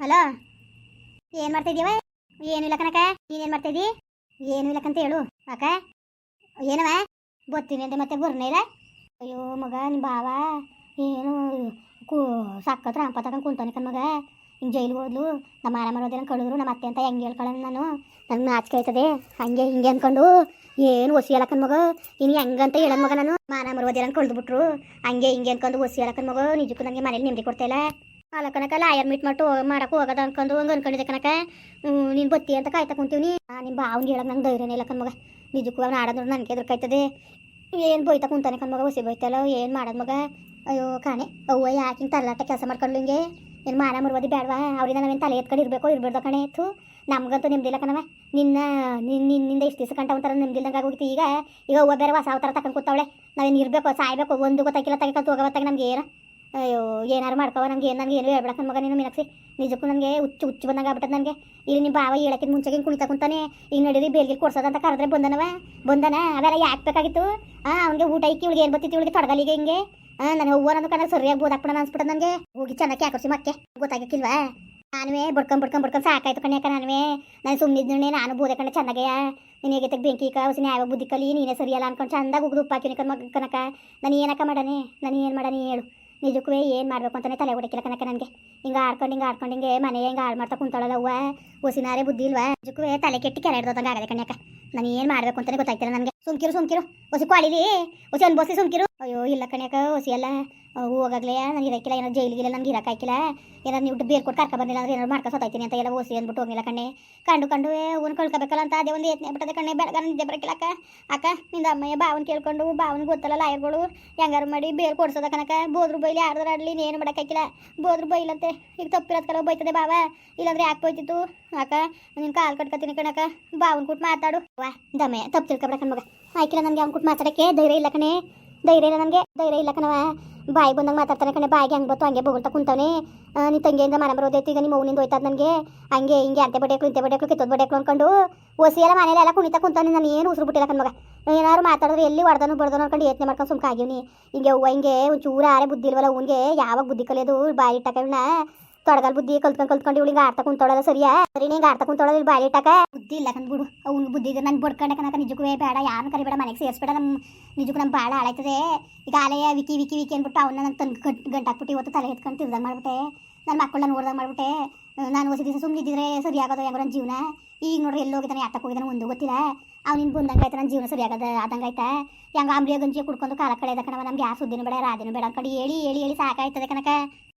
Hello? ಏನು ಮಾಡ್ತಿದ್ದೀವ? ಏನಿಲ್ಲ ಕನಕ ನೀನೇನು ಮಾಡ್ತಿದ್ದಿ? ಏನು ಇಲ್ಲಕ್ಕಂತ ಹೇಳು ಅಕ್ಕ ಏನವ? ಬತ್ತೀನಿ ಅಂತ ಮತ್ತೆ ಬರ್ನೇ ಇಲ್ಲ? ಅಯ್ಯೋ ಮಗ ನಿಮ್ಮ ಬಾವ ಏನು, ಕೂ ಸಕ್ಕತ್ರ ಅಂಪ ತಗೊಂಡು ಕುಂತಾನೆ ಕಣ್ ಮಗ. ಹಿಂಗೆ ಹೋದ್ಲು, ನಮ್ಮ ಮಾರ ಮರೋದೇನ ಕಳಿದ್ರು, ನಮ್ಮ ಅತ್ತೆ ಅಂತ ಹೆಂಗೆ ಹೇಳ್ಕೊಳ್ಳೋಣ ನಾನು? ನಂಗೆ ನಾಚಿಕೆ ಆಯ್ತದೆ, ಹಂಗೆ ಹಿಂಗೆ ಅಂದ್ಕೊಂಡು ಏನು ಒಸಿ ಹೇಳಕ್ಕನ್ ಮಗ? ಇನ್ನು ಹೆಂಗಂತ ಹೇಳನ್ ಮಗ ನಾನು? ಮಾನ ಮರೋದೇನ ಕಳ್ದ್ಬಿಟ್ರು, ಹಂಗೆ ಹಿಂಗೆ ಅನ್ಕೊಂಡು ಒಸಿ ಹೇಳಕ್ಕನ್ ಮಗ? ನಿಜಕ್ಕೂ ನನಗೆ ಮನೇಲಿ ನೆಮ್ಮದಿ ಕೊಡ್ತಾ ಇಲ್ಲ. ಅಲ್ಲ ಕನಕ ಲಾಯರ್ ಮೀಟ್ ಮಾಡಿ ಮಾಡಕ್ಕೆ ಹೋಗದ ಅನ್ಕೊಂಡು ಹಂಗೆ ಅನ್ಕೊಂಡಿದ್ದೆ ಕನಕ ನೀನ್ ಬತ್ತಿ ಅಂತ ಕಾಯ್ತಾ ಕುಂತೀವಿ ನಿಮ್ಮ ಬಾವ್ ಹೇಳಕ್ಕೆ ನಂಗೆ ಧೈರ್ಯನೇ ಇಲ್ಲ ಕಣ್ಮಗ ನಿಜಕ್ಕೂ ಅವ್ನು ಆಡೋದು ನನ್ಗೆ ಎದುರು ಕಾಯ್ತದೆ ಏನು ಬೈತಾ ಕುಂತಾನೆ ಕಣ್ಮಗ ಹೊಸಿ ಬೈತಲ್ಲ ಏನು ಮಾಡದ್ ಮಗ? ಅಯ್ಯೋ ಕಾಣೆ, ಅವ್ವ ಯಾಕೆ ಹಿಂಗೆ ತರಲಾಟ ಕೆಲಸ ಮಾಡ್ಕೊಂಡು ಹಿಂಗೆ? ಏನು ಮಾನ ಮುರ್ವದಿ ಬೇಡವಾ ಅವ್ರಿಂದ ನಾವೇನು ತಲೆ ಎತ್ಕೊಂಡು ಇರ್ಬೇಕು ಇರ್ಬೇಡ್ದ ಕಣೆ? ಇತ್ತು ನಮ್ಗಂತೂ ನಿಮ್ದಿಲ್ಲ ಕಣವ ನಿನ್ನ ನಿನ್ನ ನಿನ್ನಿಂದ ಇಷ್ಟು ದಿವಸ ಕಂಟ ಒಂಥರ ನಿಮ್ದಿಲ್ದಂಗೆ ಆಗೋಗಿತ್ತು. ಈಗ ಈಗ ಅವ್ವ ಬೇರೆ ಹೊಸ ಅವತಾರ ತಗೊಂಡು ಕೂತಾವಳೆ. ನಾವೇನು ಇರಬೇಕು, ಸಾಯ್ಬೇಕು, ಒಂದು ಗೊತ್ತಾಗಿಲ್ಲ, ತೆಗಿಕಂತ ಹೋಗೋತ್ತಾಗ ನಮ್ಗೆ ಏನು? ಅಯ್ಯೋ, ಏನಾರು ಮಾಡ್ಕವ ಏನು ನನಗೆ ಏನು ಹೇಳ್ಬೇಡ ಮಗ ನೀನು ಮಿನಕ್ಸಿ. ನಿಜಕ್ಕೂ ನನಗೆ ಹುಚ್ಚು ಹುಚ್ಚು ಬಂದಂಗೆ ಆಗ್ಬಿಟ್ಟದ ನನಗೆ ಇಲ್ಲಿ ನಿಮ್ಮ ಬಾವ ಹೇಳಕ್ಕಿಂತ ಮುಂಚೆಗೆ ಕುಣಿತಾ ಕುಂತಾನೆ. ಈಗ ನಡೀರಿ, ಬೇಲ್ಗೆ ಕೊಡ್ಸೋದಂತ ಕರೆದ್ರೆ ಬಂದನವ. ಬಂದನ, ಅವೆಲ್ಲ ಯಾಕೆ ಬೇಕಾಗಿತ್ತು? ಹಾಂ ಅವ್ನಿಗೆ ಊಟ ಇಕ್ಕಿ, ಇವಳಿಗೆ ಏನು ಬತ್ತಿತ್ತು ಇವಳಿಗೆ ತೊಡಗಲಿಗೆ ಹಿಂಗೆ. ಹಾಂ ನನಗೆ ಹೂವು ಕಣ ಸರಿಯಾಗಿ ಬೋದಾಕ್ಬಿಡ ಅನ್ಸ್ಬಿಟ್ಟದ ನನಗೆ ಹೋಗಿ ಚೆನ್ನಾಗಿ ಹಾಕೋಸಿ ಮಕ್ಕೆ. ಗೊತ್ತಾಗಕ್ಕಿಲ್ವಾ? ನಾನುವೇ ಬಡ್ಕೊಂಡ್ ಬಡ್ಕೊಂಡ್ ಬಡ್ಕೊಂಡ್ ಸಾಕಾಯ್ತು ಕಣ್ಯಾಕ ನಾನುವೇ. ನಾನು ಸುಮ್ಮನಿದ್ನೇ ನಾನು ಬೋದೆ ಕಣ ಚೆನ್ನಾಗಯ್ಯ ನೀನು ಹೇಗೆ ತೆಗ್ ಬೆಂಕಿ ಕೌಸಿ ಯಾವ ಬುದ್ಧಿ ಕಲಿ, ನೀನೇ ಸರಿಯಲ್ಲ ಅನ್ಕೊಂಡು ಚಂದಾಗ ಉಗ್ದು ಉಪ್ಪು ಹಾಕಿನಿ ಕನ್ ಮಗ ಕನಕ ನಾನು ಏನಕ್ಕ ಮಾಡನೆ ನಾನು ಏನು ಮಾಡನೆ ಹೇಳು. ನಿಜಕ್ಕೂ ಏನು ಮಾಡಬೇಕು ಅಂತಲೇ ತಲೆ ಹೊಡಿಕಿಲ್ಲ ಕನಕ ನನಗೆ. ಹಿಂಗೆ ಆಡ್ಕೊಂಡು ಹಿಂಗೆ ಆಡ್ಕೊಂಡು ಹಿಂಗೆ ಮನೆ ಹಿಂಗೆ ಹಾಳು ಮಾಡ್ತಾ ಕುಂತಾಳಲ್ಲ ಉಸಿನಾರೇ ಬುದ್ಧಿ ಇಲ್ವಾ? ನಿಜಕ್ಕೂ ತಲೆ ಕೆಟ್ಟಿ ಕೆರೆ ಹಿಡ್ದಂಗೆ ಆಗದೆ ಕಣ್ಯಾಕ ನಾನು ಏನು ಮಾಡಬೇಕು ಅಂತಲೇ ಗೊತ್ತಾಯ್ತಿಲ್ಲ ನನಗೆ. ಸುಮ್ಕಿರು ಸುಮ್ಕಿರು. ಹೊಸಿ ಕ್ವಾಳಿದಿ ಹೊಸಿ ಅನ್ಬೋಸಿ ಸುಮ್ಕಿರು. ಅಯ್ಯೋ, ಇಲ್ಲ ಕಣ್ಯಾಕ ಹೊಸಿ ಎಲ್ಲ ಹೋಗಾಗ್ಲೇ ನಾನು ಇರಕ್ಕಿಲ್ಲ ಏನೋ ಜೈಲಿಗಿಲ್ಲ ನನಗೆ ಇರಕ್ಕಾಯ್ಕಿಲ್ಲ ಏನಾದ್ರು ನೀವು ಬೇರೆ ಕೊಟ್ಟು ಕರ್ಕ ಬಂದಿಲ್ಲ ಅಂದ್ರೆ ಏನಾದ್ರು ಮಾಡ್ಕೊ ಸತ್ತಾಯ್ತೀನಿ ಅಂತ ಎಲ್ಲ ಓಸಿ ಅಂದ್ಬಿಟ್ಟು ಹೋಗಿಲ್ಲ ಕಣ್ಣೆ. ಕಂಡು ಕಂಡು ಅವ್ನು ಕಳ್ಕೊಬೇಕಲ್ಲ ಅಂತ ಅದೇ ಒಂದು ಯತ್ನೆ ಬಿಟ್ಟದೆ ಕಣ್ಣೆ ಬೆಳಗ್ಗೆ ನಿದ್ದೆ ಬರಕಿಲ್ಲ ಅಕ್ಕ. ಅಕ್ಕ, ನಿಂದ ಅಮ್ಮಯ್ಯ ಬಾವನ್ ಕೇಳ್ಕೊಂಡು ಬಾವನ್ ಗೊತ್ತಲ್ಲ ಲಾಯರ್ಗಳು. ಹೆಂಗಾರು ಮಾಡಿ ಬೇರೆ ಕೊಡ್ಸೋದ ಕನಕ. ಬೋದ್ರು ಬೈಲಿ ಆಡ್ದಾರ ಆಡಲಿ ಏನು ಮಾಡೋಕ್ಕಾಗಿಲ್ಲ ಬೋದ್ರು ಬೈಲಂತೆ. ಈಗ ತಪ್ಪಿರೋದ್ಕಲ್ಲ ಬೈತದೆ ಬಾವ. ಇಲ್ಲಾಂದ್ರೆ ಯಾಕೆ ಬೈತಿತ್ತು ಅಕ್ಕ ನಿನ್ನ ಕಾಲು ಕಟ್ಕೊತೀನಿ ಕಣಕ ಬಾವನ್ ಕೂಟ್ ಮಾತಾಡು. ವಾ ದಮ್ಮಯ್ಯ ತಪ್ಪು ತಿಳ್ಕೊಬೇಡ ಕಣ್ಮಗ ಆಯ್ಕಿಲ್ಲ ನನಗೆ ಅವ್ನು ಕೂಟ್ ಮಾತಾಡಕ್ಕೆ. ಧೈರ್ಯ ಇಲ್ಲ ಕಣೆ. ಧೈರ್ಯ ಇಲ್ಲ ನನಗೆ. ಧೈರ್ಯ ಇಲ್ಲ ಕಣವ ಬಾಯಿ ಬಂದಂಗೆ ಮಾತಾಡ್ತಾನೆ ಕಣೆ, ಬಾಯಿಗೆ ಹಂಗೆ ಬತ್ತು ಹಂಗೆ ಬೊಗಳ್ತಾ ಕುಂತಾನೆ ನೀ ತಂಗಿಯಿಂದ ಮನೆ ಬರೋದೈತಿ ಈಗ ನಿಮ್ಮ ಅವನಿಂದ ಹೋಯ್ತದ ನನಗೆ. ಹಂಗೆ ಹಿಂಗೆ ಅಂತೆ ಬಡಿಯಕ್ಲು ಇಂತೆ ಬಡಿಯಕ್ಲು ಕಿತ್ತೋದು ಬಡಿಯಕ್ಲು ಅನ್ಕೊಂಡು ಒಸಿ ಎಲ್ಲ ಮನೇಲಿ ಎಲ್ಲ ಕುಣಿತಾ ಕುಂತಾನೆ ನಾನು ಏನು ಉಸಿರು ಬಿಟ್ಟಿಲ್ಲ ಕಣ್ಮಗ ಏನಾದ್ರು ಮಾತಾಡಿದ್ರೆ ಎಲ್ಲಿ ಹೊಡೆದನು ಬಡ್ದನು ಅನ್ಕೊಂಡು ಯತ್ನೆ ಮಾಡ್ಕೊಂಡು ಸುಮ್ಕ ಆಗಿವ್ನಿ ಹಿಂಗೆ ಹೂವು ಹಿಂಗೆ ಒಂಚೂರು ಆರೆ ಬುದ್ಧಿ ಇಲ್ವಲ್ಲ, ಅವ್ನಿಗೆ ಯಾವಾಗ ಬುದ್ಧಿ ಕಲಿಯೋದು? ಬಾಯಿ ಇಟ್ಟಕಣ್ಣ ತೊಡಗಲ್ ಬುದ್ಧಿ ಕಲ್ತ್ಕೊಂಡು ಕಲ್ತ್ಕೊಂಡು ಇವಳಿಗೆ ಆಡ್ತಾ ಕುಂತೊಳಲ್ಲ ಸರಿಯಾ? ಸರಿ ನೀಂಗೆ ಆಡ್ತಾ ಕುಂತೊಳಲ್ಲ ಬಾಯಿ ಇಟ್ಟಾಕ? ಬುದ್ಧಿ ಇಲ್ಲ ಕಂದ್ಬಿಡು ಅವ್ನ ಬುದ್ಧಿ ಇದ್ರೆ ನಂಗೆ ಬಡ್ಕೊಂಡೆ ಕನಕ ನಿಜಕ್ಕೂ ಬೇಡ. ಯಾರನ್ನ ಕರಿಬೇಡ. ಮನೆಗೆ ಸೇರಿಸ್ಬೇಡ. ನಮ್ಮ ನಿಜಕ್ಕೂ ನಮ್ಮ ಭಾಳ ಹಾಳಾಯ್ತದೆ. ಈಗ ಆಲೆಯ ವಿಕಿ ವಿಕಿ ವಿಕಿ ಅಂದ್ಬಿಟ್ಟು ಅವನ್ನ ನಾನು ತಂದು ಗಂಟು ಗಂಟಾಕ್ಬಿಟ್ಟು ಇವತ್ತು ತಲೆ ಎತ್ಕೊಂಡು ತಿರ್ದಂಗೆ ಮಾಡ್ಬಿಟ್ಟೆ. ನನ್ನ ಮಕ್ಕಳನ್ನ ನೋಡ್ದಾಗ ಮಾಡ್ಬಿಟ್ಟೆ ನಾನು ಹೊಸ ದಿವಸ ಸುಮ್ಮನೆ ಇದ್ದಿದ್ರೆ ಸರಿ ಆಗೋದು ಹೆಂಗೋ ನನ್ನ ಜೀವನ? ಈಗ ನೋಡ್ರಿ ಎಲ್ಲಿ ಹೋಗಿದ್ದಾನೆ ಯಾತಕ್ಕೆ ಹೋಗಿದ್ದಾನೆ ಒಂದು ಗೊತ್ತಿಲ್ಲ. ಅವ್ನಿಗೆ ಬಂದಂಗೆ ಆಯ್ತು ನನ್ನ ಜೀವನ ಸರಿ ಆಗೋದು, ಆದಂಗೆ ಆಯ್ತಾ? ಹೆಂಗ ಆಂಬ್ರಿಯ ಗಂಜಿ ಕುಡ್ಕೊಂಡು ಕಾಲ ಕಳೆದ ಕಣವ, ನಮ್ಗೆ ಯಾವ ಸುದ್ದಿನೂ ಬೇಡ ರಾಜನ ಬೇಡ ಅಂದ್ಕೊಂಡು ಹೇಳಿ ಹೇಳಿ ಹೇಳಿ ಸಾಕಾಯ್ತದೆ ಕನಕ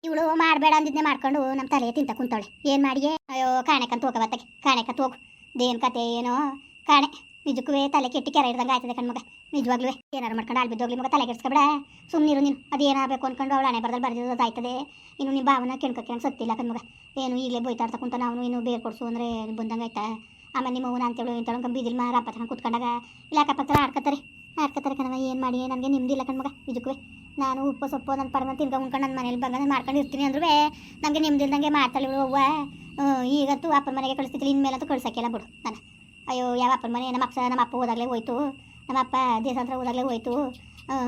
ಇವಳು ಮಾಡಬೇಡ ಅಂದಿದ್ನೆ ಮಾಡ್ಕೊಂಡು ನಮ್ಮ ತಲೆ ತಿಂತ ಕುಂತಾಳೆ ಏನು ಮಾಡಿಯೇ? ಅಯ್ಯೋ ಕಾಣೆಕಂತ ಹೋಗ ಬತ್ತಗೆ ಕಾಣೆಕಂತ ಹೋಗು ದೇನ್ ಕತೆ ಏನೋ, ಕಾಣೆ. ನಿಜಕ್ಕೂ ತಲೆ ಕೆಟ್ಟಿ ಕೆರೆ ಇರ್ದಂಗೆ ಆಯ್ತದೆ ಕಣ್ಮಗ ನಿಜವಾಗ್ಲೂ ಏನಾರು ಮಾಡ್ಕೊಂಡು ಅಲ್ಲಿ ಬಿದ್ದೋಗ್ಲಿ ಮಗ, ತಲೆ ಕೆಡ್ಸ್ಕೊಬೇಡ. ಸುಮ್ಮನಿರು ನೀನು. ಅದೇನಾಗಬೇಕು ಅನ್ಕೊಂಡು ಅವಳು ಹಣೆ ಬರದಲ್ಲಿ ಬರ್ದಿದ್ದು ಆಯ್ತದೆ ಇನ್ನು ನಿಮ್ಮ ಭಾವನ ಕೆಣ್ಕೊಕ್ಕೆ ಸತ್ತಿಲ್ಲ ಕಣ್ಮಗ ಏನು ಈಗಲೇ ಬೈತಾಡ್ತಾ ಕುಂತ ನಾವು ಇನ್ನು ಬೇರೆ ಕೊಡ್ಸು ಅಂದರೆ ಬಂದಂಗೆ ಆಯ್ತಾ? ಆಮೇಲೆ ನಿಮ್ಮ ಅಂತೇಳು ಇಂಥಳು ಬೀದಿಲ್ ಮಾ ಅಪ್ಪ ತಗೊಂಡು ಕುತ್ಕೊಂಡಾಗ. ಇಲ್ಲ ಅಕ್ಕಪತ್ರ ಆಡ್ಕೊತಾರೆ. ಆಡ್ಕೊತಾರೆ ಕಣವ ಏನು ಮಾಡಿ, ನನಗೆ ನಿಮ್ಮದಿಲ್ಲ ಕಣ್ಮಗ ನಿಜಕ್ಕೂ ನಾನು ಉಪ್ಪು, ಸೊಪ್ಪು ನನ್ನ ಪಡಗ ತಿನ್ಕ ಉಣ್ಕೊಂಡು ನನ್ನ ಮನೇಲಿ ಬಂಗ ಮಾಡ್ಕೊಂಡು ಇರ್ತೀನಿ ಅಂದ್ರೂ ನನಗೆ ನಿಮ್ಮದಿಲ್ದಂಗೆ ಮಾಡ್ತಾಳೆ ಇವಳು ಅವ್ವ. ಈಗಂತೂ ಅಪ್ಪನ ಮನೆಗೆ ಕಳಿಸ್ತಿದ್ಲಿ ಇನ್ಮೇಲಂತೂ ಕಳ್ಸೋಕ್ಕೆಲ್ಲ ಬಿಡು, ನಾನು. ಅಯ್ಯೋ ಯಾವ ಅಪ್ಪನ ಮನೆ ನಮ್ಮ ಅಪ್ಪ ನಮ್ಮ ಅಪ್ಪ ಹೋದಾಗಲೇ ಹೋಯ್ತು. ನಮ್ಮ ಅಪ್ಪ ದೇಶಾಂತರ ಹೋದಾಗಲೇ ಹೋಯ್ತು.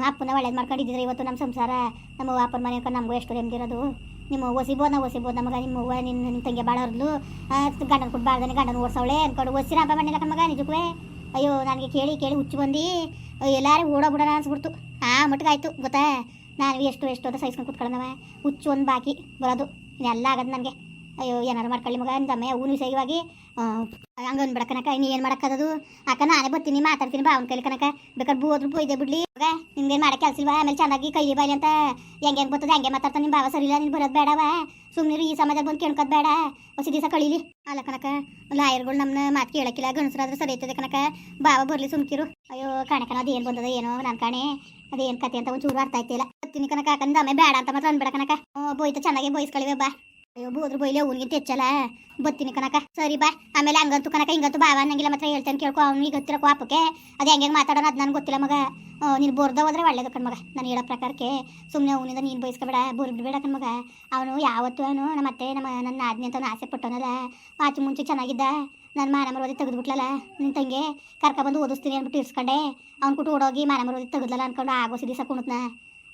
ಅಪ್ಪನ ಒಳ್ಳೇದು ಮಾಡ್ಕೊಂಡಿದ್ದಿದ್ರೆ ಇವತ್ತು ನಮ್ಮ ಸಂಸಾರ. ನಮ್ಮ ಅಪ್ಪನ ಮನೆ ಕಂಡು ನಮಗೂ ಎಷ್ಟು ನೆಮ್ಮದಿರೋದು ನಿಮ್ಮ ಒಸಿಬೋದು ನಾವು ಒಸಿಬೋದು ನಮಗೆ ನಿಮ್ಮ ಅವ್ವ ನಿನ್ನ ನಿಮ್ಮ ತಂಗಿ ಬಾಳ ಹೊರದ್ಲು. ಗಂಡನ ಕೊಟ್ಟು ಬಾಳ್ದಾನೆ ಗಂಡನ ಓಡಿಸವಳೆ. ಅನ್ಕೊಂಡು ಒಸಿರ ಹಬ್ಬ ಮನೆ ಮಗ ನಿಜಕ್ಕೂ ಅಯ್ಯೋ, ನನಗೆ ಕೇಳಿ ಕೇಳಿ ಹುಚ್ಚು ಬಂದು. ಎಲ್ಲರೂ ಓಡೋ ಬಿಡೋಣ ಅನ್ಸ್ಬಿಡ್ತು. ಆ ಮಟ್ಟಿಗಾಯ್ತು ಗೊತ್ತಾ? ನಾನು ಎಷ್ಟು ಎಷ್ಟು ಅಂತ ಸಹಿಸ್ಕೊಂಡು ಕುತ್ಕೊಳ್ಳೋಣವ. ಹುಚ್ಚು ಒಂದು ಬಾಕಿ ಬರೋದು. ಇನ್ನೆಲ್ಲ ಆಗೋದು ನನಗೆ. ಅಯ್ಯೋ, ಏನಾರು ಮಾಡ್ಕೊಳ್ಳಿ ಮಗ ಅಂದಮ್ಮ ಊನು ಸೈವಾಗಿ ಹಂಗೆ ಅನ್ಬಿಡ ಕನಕ ನೀನು ಏನು ಮಾಡೋಕ್ಕದು ಅಕ್ಕ, ನಾನೇ ಬರ್ತೀನಿ, ಮಾತಾಡ್ತೀನಿ ಬಾ ಅವ್ನ ಕೈಲಿ ಕನಕ. ಬೇಕಾದ್ರೆ ಬೋದ್ರು ಬೈದೆ ಬಿಡ್ಲಿ. ಮಗ ನಿಮ್ಗೇನು ಮಾಡೋ ಕೆಲಸಿಲ್ವಾ? ಆಮೇಲೆ ಚೆನ್ನಾಗಿ ಕೈಲಿ ಬಾಯಿ ಅಂತ ಹೆಂಗೆ ಹೆಂಗೆ ಬರ್ತದೆ, ಹಂಗೆ ಮಾತಾಡ್ತಾನೆ ನಿಮ್ಮ ಭಾವ ಸರಿ ಇಲ್ಲ ನೀನು ಬರೋದು ಬೇಡವಾ? ಸುಮ್ಮನೆ ಈ ಸಮಾಜ ಬಂದು ಕೇಳ್ಕೊದ್ ಬೇಡ. ಹೊಸ ದಿವಸ ಕಳೀಲಿ. ಅಲ್ಲ ಕನಕ, ಲಾಯರ್ಗಳು ನಮ್ಮನ್ನ ಮಾತು ಕೇಳಕ್ಕಿಲ್ಲ. ಗಣಸರಾದ್ರೆ ಸರಿ ಐತದೆ ಕನಕ. ಬಾವ ಬರ್ಲಿ, ಸುಮ್ಕಿರು. ಅಯ್ಯೋ ಕಾಣಕನ ಅದು ಏನು ಬಂದದ, ಏನೋ ನಾನು ಕಾಣೆ. ಅದೇನು ಕತೆ ಅಂತ ಒಂಚೂರು ಅರ್ಥ ಆಯ್ತಿಲ್ಲ. ಬರ್ತೀನಿ ಕನಕ ಕಂದಮ್ಮೆ ಬೇಡ ಅಂತ ಮಾತ್ರ ಅನ್ಬೇಡ ಕನಕ. ಓ, ಬೋಯ್ತು, ಚೆನ್ನಾಗಿ ಬೋಯ್ಸ್ಗಳಿವೆ ಬಾ. ಅಯ್ಯೋ ಬೋದ್ರು ಬೈಲಿ ಅವ್ನಿಗಿಂತ ಹೆಚ್ಚಲ್ಲ. ಬತ್ತೀನಿ ಕನಕ ಸರಿ, ಬಾ. ಆಮೇಲೆ ಹಂಗಂತೂ ಕನಕ ಹಿಂಗಂತೂ ಬಾವ ಅನ್ನಂಗಿಲ್ಲ ಮಾತ್ರ ಹೇಳ್ತೇನೆ ಕೇಳ್ಕೊ. ಅವ್ನಿಗೆ ಗೊತ್ತಿರೋ ಕೋಪಕ್ಕೆ ಅದು ಹೆಂಗೆ ಮಾತಾಡೋಣ, ಅದು ನನಗೆ ಗೊತ್ತಿಲ್ಲ ಮಗ. ನೀನು ಬೋರ್ದ ಹೋದ್ರೆ ಒಳ್ಳೇದು ಕಣ್ಮಗ ನಾನು ಹೇಳೋ ಪ್ರಕಾರಕ್ಕೆ. ಸುಮ್ಮನೆ ಅವನಿಂದ ನೀನು ಬಯಸ್ಕೊಬೇಡ ಬೋರ್ ಬಿಡಬೇಡ ಕಣ್ಮಗ ಅವನು ಯಾವತ್ತು ಅವನು ನಮ್ಮ ಅತ್ತೆ, ನಮ್ಮ ನನ್ನ ಆಜ್ಞೆ ಅಂತ ಆಸೆ ಪಟ್ಟವನಲ್ಲ. ಆಚೆ ಮುಂಚೆ ಚೆನ್ನಾಗಿದ್ದ. ನನ್ನ ಮಾನ ಮರೋದಿ ತೆಗೆದುಬಿಟ್ಲಲ್ಲ ನಿನ್ನ ತಂಗಿ ಕರ್ಕೊಬಂದು ಓದಿಸ್ತೀನಿ ಅಂದ್ಬಿಟ್ಟು ಇರ್ಸ್ಕೊಂಡೆ. ಅವ್ನು ಕೊಟ್ಟು ಓಡೋಗಿ ಮಾನ ಮರೋದಿ ತೆಗೆದ್ಲಲ್ಲ ಅನ್ಕೊಂಡು ಆಗೋಸಿ ದಿವಸ ಕುಣತ್ನ.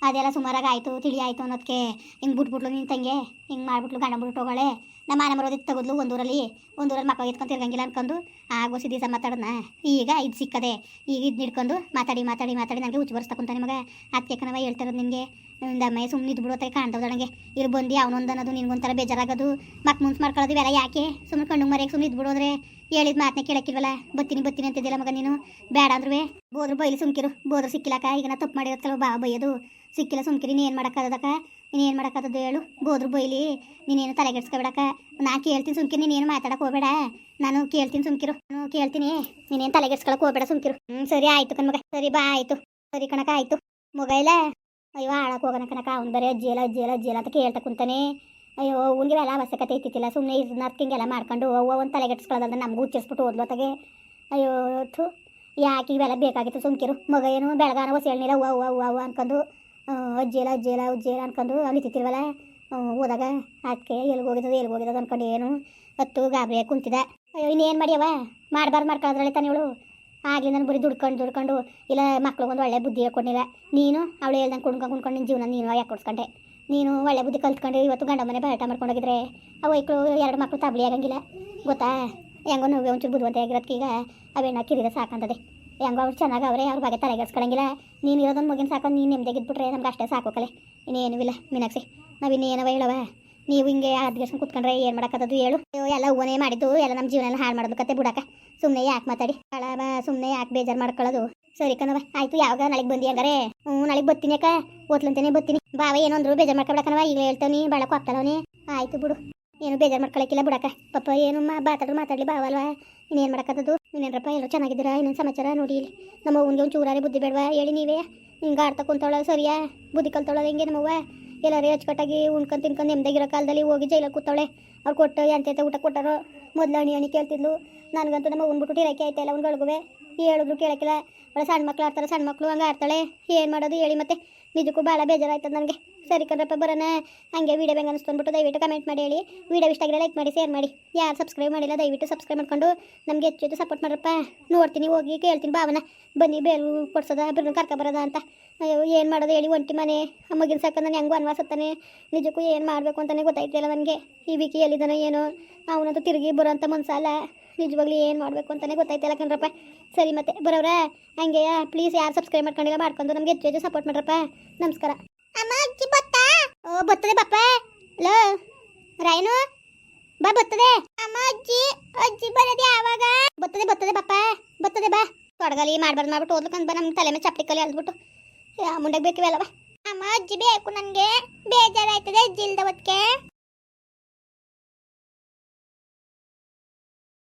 ಅದೆಲ್ಲ ಸುಮಾರಾಗಿ ಆಯಿತು, ತಿಳಿ ಆಯಿತು ಅನ್ನೋದಕ್ಕೆ ಹಿಂಗೆ ಬಿಟ್ಬಿಟ್ಲು ನಿನ್ನ ತಂಗೆ, ಹಿಂಗೆ ಮಾಡಿಬಿಟ್ಲು ಗಂಡ ಬಿಟ್ಟು ಹೋಗಳೆ ನಮ್ಮ ಮನೆ ಮರೋದಿತ್ತು ತಗೋದ್ಲು ಒಂದೂರಲ್ಲಿ ಒಂದೂರಲ್ಲಿ ಮಕ್ಕಳು ಎತ್ಕೊಂಡು ತಿರ್ಗಂಗಿಲ್ಲ ಅನ್ಕೊಂಡು, ಆಗೋ ದಿವಸ ಮಾತಾಡೋಣ ಈಗ ಇದು ಸಿಕ್ಕದೆ, ಈಗ ಇದು ಹಿಡ್ಕೊಂಡು ಮಾತಾಡಿ ಮಾತಾಡಿ ಮಾತಾಡಿ ನನಗೆ ಹುಚ್ಚು ಬರ್ಸ್ತಕೊಂತಾನೆ ನಿಮಗೆ. ಅದಕ್ಕೆ ಕಣವ ಹೇಳ್ತಿರೋದು ನಿನಗೆ. ದಮ್ಮ ಸುಮ್ಮನೆ ಇದ್ದು ಬಿಡೋತ್ತೆ ನನಗೆ. ಇಲ್ಲಿ ಬಂದು, ಅವನೊಂದು ಅನ್ನೋದು, ನಿನ್ಗೊಂಥರ ಬೇಜಾರಾಗೋದು. ಮತ್ತೆ ಮುಂಚೆ ಮಾಡ್ಕೊಳ್ಳೋದು ಇವೆಲ್ಲ ಯಾಕೆ? ಸುಮ್ಮನೆ ಕಣ್ಣು ಮರೆಯಾಗ ಸುಮ್ಮನೆ ಇದು ಬಿಡೋದ್ರೆ ಹೇಳಿದ ಮಾತನ್ನ ಕೇಳಕ್ಕಿಲ್ವಲ್ಲ? ಬತ್ತೀನಿ ಬತ್ತೀನಿ ಅಂತಿದ್ದಿಲ್ಲ ಮಗ ನೀನು? ಬೇಡ ಅಂದ್ರೂ ಬೋದ್ರು ಬೈಲಿ ಸುಮ್ಕಿರು. ಬೋದ್ರು ಸಿಕ್ಕಿಲ್ಲಕ್ಕ ಈಗ ನಾ ತಪ್ಪು ಮಾಡಿರತ್ತಲ್ಲ ಬಾ, ಬೈಯೋದು. ಸಿಕ್ಕಿಲ್ಲ ಸುಮ್ಕಿರಿ, ನೀನು ಏನು ಮಾಡೋಕ್ಕಾಗದಕ್ಕ ನೀನು ಏನು ಮಾಡೋಕ್ಕಾಗದು ಹೇಳು. ಬೋದ್ರು ಬೈಲಿ, ನೀನೇನು ತಲೆಗೆಡ್ಸ್ಕೊಬೇಡಕ್ಕ ನಾ ಕೇಳ್ತೀನಿ ನೀನು ನೀನೇನು ಮಾತಾಡಕ್ಕೆ ಹೋಗಬೇಡ. ನಾನು ಕೇಳ್ತೀನಿ ಸುಮ್ಕಿರು. ನಾನು ಕೇಳ್ತೀನಿ. ನೀನೇನು ತಲೆಗೆಡ್ಸ್ಕೊಳಕ್ಕೆ ಹೋಗಬೇಡ ಸುಮ್ಕಿರು. ಹ್ಞೂ ಸರಿ, ಆಯಿತು ಕಣ್ಮಗ. ಸರಿ, ಬಾ, ಆಯಿತು. ಸರಿ ಕಣಕ ಆಯಿತು. ಇಲ್ಲ? ಅಯ್ಯೋ ಆಳಕ್ಕೆ ಹೋಗೋಣ ಕಣಕ ಅವ್ನು ಬರೀ ಇಲ್ಲ ಅಜ್ಜಿ ಇಲ್ಲ ಅಂತ ಕೇಳ್ತಾ ಕುಂತಾನೆ. ಅಯ್ಯೋ ಅವ್ನಿಗೆ ಎಲ್ಲ ಅವಶ್ಯಕತೆ ಐತಿತ್ತಿಲ್ಲ ಸುಮ್ಮನೆ ಇದನ್ನ ಹಿಂಗೆಲ್ಲ ಮಾಡ್ಕೊಂಡು ಅವ್ವ ಒಂದು ತಲೆಗೆಡ್ಸ್ಕೊಳ್ಳೋದಂದ್ರೆ ನಮಗೂ ಉಚ್ಚರಿಸ್ಬಿಟ್ಟು ಓದ್ಲೋತಾಗೆ ಅಯ್ಯೋ, ಥು. ಯಾಕೆ ಇವೆಲ್ಲ ಬೇಕಾಗಿತ್ತು ಸುಮ್ಕಿರು. ಮಗ ಏನು ಬೆಳಗಾನ ಹೊಸ ಹೇಳಿಲ್ಲ ಅವ್ವ ಅವ್ವ ಅವ್ವ ಅವ್ವ ಅನ್ಕೊಂಡು ಅಜ್ಜಿಯಲ್ಲ ಅಜ್ಜಿಯಲ್ಲ ಅಜ್ಜಿ ಅಲ್ಲಿ ಅಜ್ಜಿ ಇಲ್ಲ ಅನ್ಕೊಂಡು ಅಳಿತಿತ್ತಿಲ್ವಲ್ಲ ಹೋದಾಗ ಅದಕ್ಕೆ ಎಲ್ಲಿ ಹೋಗಿದ್ದದು ಎಲ್ಲಿ ಹೋಗಿದ್ದದು ಅನ್ಕೊಂಡು ಏನು ಹತ್ತು ಗಾಬರಿಯಾಗಿ ಕುಂತಿದೆ ಅಯ್ಯೋ, ಇನ್ನೇನು ಮಾಡ್ಯವ ಮಾಡಬಾರ್ದು ಮಾಡ್ಕೊಳ್ಳೋದ್ರಲ್ಲಿ ತಾನೆ ಇವಳು. ಆಗಲಿ ನಾನು ಬರೀ ದುಡ್ಕೊಂಡು ದುಡ್ಕೊಂಡು ಇಲ್ಲ ಮಕ್ಳಿಗೆ ಒಂದು ಒಳ್ಳೆ ಬುದ್ಧಿ ಹೇಳ್ಕೊಂಡಿಲ್ಲ ನೀನು ಅವಳು ಹೇಳ್ದಂಗೆ ಕುಣ್ಕೊಂಡು ಕುಣ್ಕೊಂಡು ನಿನ್ನ ಜೀವನ ನೀನು ಯಾಕೆ ಕೊಡ್ಸ್ಕೊಂಡೆ? ನೀನು ಒಳ್ಳೆ ಬುದ್ಧಿ ಕಲ್ತ್ಕೊಂಡು ಇವತ್ತು ಗಂಡ ಮನೆ ಬರಾಟ ಮಾಡ್ಕೊಂಡೋಗಿದ್ರೆ ಆ ವೈಕ್ಳು ಎರಡು ಮಕ್ಳು ತಬ್ಲಿ ಆಗಂಗಿಲ್ಲ. ಗೊತ್ತಾ? ಹೆಂಗೋ ನೋವು ಒಂಚೂರು ಬುದ್ಧವಂತ ಈಗ ಅವೆಣ್ಣ ಕಿರಿದ ಸಾಕಂತದೆ. ಹೆಂಗೋ ಅವ್ರು ಚೆನ್ನಾಗಿ ಅವರೇ, ಅವ್ರ ಬಗ್ಗೆ ತಲೆಗೆಡ್ಸ್ಕೊಳಂಗಿಲ್ಲ ನೀನು ಇರೋದೊಂದು ಮಗಿನ ಸಾಕೊಂಡು ನೀನು ನೆಮ್ಮದಿಗಿದ್ಬಿಟ್ರೆ ನಮ್ಗೆ ಅಷ್ಟೇ ಸಾಕೋಕಲೆ ಇನ್ನೇನು ಇಲ್ಲ, ಮೀನಾಕ್ಷಿ. ನಾವಿನ್ನೇನವ ಹೇಳವ ನೀವು ಹಿಂಗೆ ಅದ್ಗೆಸ್ಕೊಂಡು ಕುತ್ಕೊಂಡ್ರೆ ಏನು ಮಾಡೋಕ್ಕದ್ದು ಹೇಳು. ಎಲ್ಲ ಓನೇ ಮಾಡಿದ್ದು, ಎಲ್ಲ ನಮ್ಮ ಜೀವನ ಹಾಳು ಮಾಡೋದು ಕತೆ ಬಿಡಕ್ಕ. ಸುಮ್ಮನೆ ಯಾಕೆ ಮಾತಾಡಿ? ಕಳ ಸುಮ್ಮನೆ ಯಾಕೆ ಬೇಜಾರು ಮಾಡ್ಕೊಳ್ಳೋದು? ಸರಿ ಕಣವ ಆಯ್ತು, ಯಾವಾಗ ನಾಳೆಗೆ ಬಂದಿ ಹಂಗಾರೆ? ಹ್ಞೂ, ನಾಳೆಗೆ ಬರ್ತೀನಿ ಅಕ್ಕ. ಓದ್ಲಂತಾನೆ ಬರ್ತೀನಿ. ಬಾವ ಏನಂದ್ರು ಬೇಜಾರು ಮಾಡ್ಕೊಬಿಡಕ್ಕನವ ಈಗ ಹೇಳ್ತಾನೆ ಬಾಳಕ್ಕೆ ಹೋಗ್ತಾಳವನೇ ಆಯ್ತು ಬಿಡು. ಏನು ಬೇಜಾರು ಮಾಡ್ಕೊಳಕ್ಕಿಲ್ಲ ಬಿಡಕ್ಕ. ಪಪ್ಪ, ಏನು ಮಾತಾಡ್ರು ಬಾವ ಬಾವಲ್ವಾ ಇನ್ನೇನು ಮಾಡಕ್ಕತ್ತದು ಇನ್ನೇನಪ್ಪ ಎಲ್ಲರೂ ಚೆನ್ನಾಗಿದ್ದೀರಾ? ಇನ್ನೊಂದು ಸಮಾಚಾರ? ನೋಡಿ ಇಲ್ಲಿ. ನಮ್ಮ ಅವ್ನಿಗೆ ಒಂದು ಚೂರಾರೆ ಬುದ್ಧಿ ಬೇಡವಾ, ಹೇಳಿ ನೀವೇ. ಹಿಂಗೆ ಆಡ್ತಾ ಸರಿಯಾ? ಬುದ್ಧಿ ಕಲ್ತವಳ ಹೆಂಗೆ ನಮ್ಮವ್ವ? ಎಲ್ಲರೂ ಅಚ್ಚುಕಟ್ಟಾಗಿ ಉಣ್ಕೊಂಡು ತಿನ್ಕೊಂಡು ನೆಮ್ಮದಿಗಿರೋ ಕಾಲದಲ್ಲಿ ಹೋಗಿ ಜೈಲಾಗ ಕೂತವಳೆ. ಅವ್ರು ಕೊಟ್ಟು ಎಂತೆ ಊಟ ಕೊಟ್ಟರು, ಮೊದಲು ಅಣಿ ಅಣಿ ಕೇಳ್ತಿದ್ಲು. ನನಗಂತೂ ನಮ್ಮ ಉಣ್ಬಿಟ್ಟು ಇರಕ್ಕೆ ಆಯ್ತಾ ಇಲ್ಲ, ಅವ್ನುಗಳಿಗುವೆ. ಹೇಳಿದ್ರು ಕೇಳಕ್ಕಿಲ್ಲ. ಅವಳ ಸಣ್ಣ ಮಕ್ಳು ಆಡ್ತಾರೆ, ಸಣ್ಣ ಮಕ್ಕಳು ಹಂಗೆ ಆಡ್ತಾಳೆ. ಏನು ಮಾಡೋದು ಹೇಳಿ ಮತ್ತೆ. ನಿಜಕ್ಕೂ ಭಾಳ ಬೇಜಾರಾಯ್ತದ ನನಗೆ. ಸರಿ ಕಣ್ರಪ್ಪ, ಬರೋಣ. ಹಂಗೆ ವೀಡಿಯೋ ಹೆಂಗೆ ಅನಿಸ್ತು ಅಂದ್ಬಿಟ್ಟು ದಯವಿಟ್ಟು ಕಮೆಂಟ್ ಮಾಡಿ ಹೇಳಿ. ವೀಡಿಯೋ ಇಷ್ಟ ಆಗಿರೋ ಲೈಕ್ ಮಾಡಿ ಶೇರ್ ಮಾಡಿ. ಯಾರು ಸಬ್ಸ್ಕ್ರೈಬ್ ಮಾಡಿಲ್ಲ, ದಯವಿಟ್ಟು ಸಬ್ಸ್ಕ್ರೈಬ್ ಮಾಡ್ಕೊಂಡು ನಮಗೆ ಹೆಚ್ಚು ಹೆಚ್ಚು ಸಪೋರ್ಟ್ ಮಾಡ್ರಪ್ಪ. ನೋಡ್ತೀನಿ, ಹೋಗಿ ಕೇಳ್ತೀನಿ ಭಾವನ. ಬನ್ನಿ ಬೇರು ಕೊಡ್ಸೋದ ಕರ್ಕೊ ಬರೋದ ಅಂತ. ಅಯ್ಯೋ, ಏನು ಮಾಡೋದು ಹೇಳಿ, ಒಂಟಿ ಮನೆ. ಮಗಿನ ಸಾಕ ನಾನು ಹೆಂಗೂ ಅನ್ವಾಸತ್ತಾನೆ ನಿಜಕ್ಕೂ ಏನು ಮಾಡಬೇಕು ಅಂತಲೇ ಗೊತ್ತಾಯ್ತಿಲ್ಲ ನನಗೆ. ಈ ವಿಕಿ ಎಲ್ಲಿದ್ದಾನೋ ಏನೋ. ಅವನಂತೂ ತಿರುಗಿ ಬರೋಂಥ ಮನ್ಸಲ್ಲ. ನಿಜವಾಗ್ಲೂ ಏನು ಮಾಡಬೇಕು ಅಂತಲೇ ಗೊತ್ತಾಯ್ತಿಲ್ಲ ಕಣ್ರಪ್ಪ. ಸರಿ ಮತ್ತೆ ಬರೋರ ಹಂಗೆ ಪ್ಲೀಸ್ ಯಾರು ಸಬ್ಸ್ಕ್ರೈಬ್ ಮಾಡ್ಕೊಂಡಿಲ್ಲ ಮಾಡ್ಕೊಂಡು ನಮ್ಗೆ ಹೆಚ್ಚು ಹೆಚ್ಚು ಸಪೋರ್ಟ್ ಮಾಡ್ರಪ್ಪ. ನಮಸ್ಕಾರ. ಅಮ್ಮ ಅಜ್ಜಿ ಬತ್ತಾ? ಓ ಬರ್ತದೆ ಬಪ್ಪ. ಲೋ, ರಾಯನು, ಬಾ ಬರ್ತದೆ ಅಮ್ಮ, ಅಜ್ಜಿ ಅಜ್ಜಿ ಬರೋದು ಯಾವಾಗ? ಬರ್ತದೆ ಬರ್ತದೆ ಬಪ್ಪ ಬರ್ತದೆ ಬಾ. ತೊಡಗಲಿ, ಮಾಡ್ಬಾರ್ದು ಮಾಡ್ಬಿಟ್ಟು ಓದ್ಲಕ್ಕಂತ ಬಾ ನಮ್ಗೆ ತಲೆ ಮೇಲೆ ಚಪ್ಪಲಿ ಕಲಿ ಅಲ್ದ್ಬಿಟ್ಟು ಮುಂಡಕ್ಕೆ ಬೇಕಿವೆಲ್ಲ ಬಾ ಅಮ್ಮ, ಅಜ್ಜಿ ಬೇಕು ನನಗೆ. ಬೇಜಾರಾಯ್ತದೆ, ಅಜ್ಜಿ ಇಲ್ದ